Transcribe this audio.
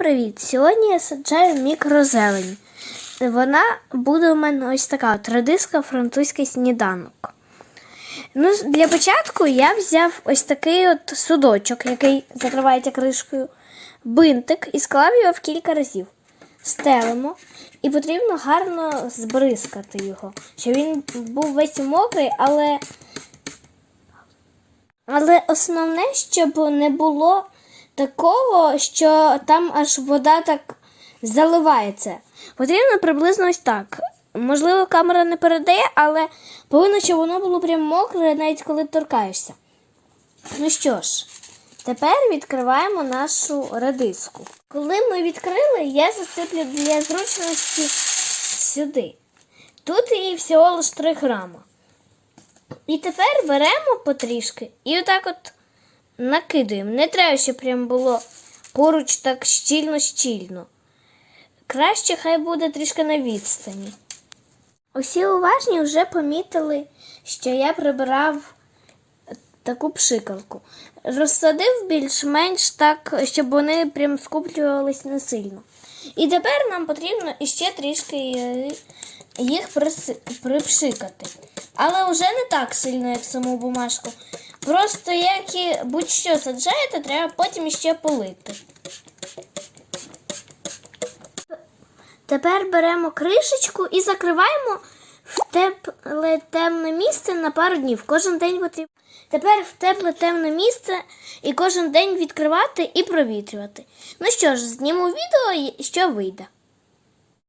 привіт! Сьогодні я саджаю мікрозелень. Вона буде у мене ось така от радиска французький сніданок. Ну, для початку я взяв ось такий от судочок, який закривається кришкою, бинтик і склав його в кілька разів. Стелимо, і потрібно гарно збризкати його, щоб він був весь мокрий, але але основне, щоб не було такого, що там аж вода так заливається. Потрібно приблизно ось так. Можливо, камера не передає, але повинно, щоб воно було прям мокре, навіть коли торкаєшся. Ну що ж, тепер відкриваємо нашу радиску. Коли ми відкрили, я засиплю для зручності сюди. Тут її всього лише 3 грама. І тепер беремо потрішки і отак от накидуємо. Не треба, щоб прям було поруч так щільно-щільно. Краще хай буде трішки на відстані. Усі уважні вже помітили, що я прибирав таку пшикалку. Розсадив більш-менш так, щоб вони прям скуплювались не сильно. І тепер нам потрібно іще трішки їх припшикати. Але вже не так сильно, як саму бумажку. Просто як і будь-що саджаєте, треба потім ще полити. Тепер беремо кришечку і закриваємо в тепле темне місце на пару днів. Кожен день потрібно. Тепер в тепле темне місце і кожен день відкривати і провітрювати. Ну що ж, зніму відео, що вийде.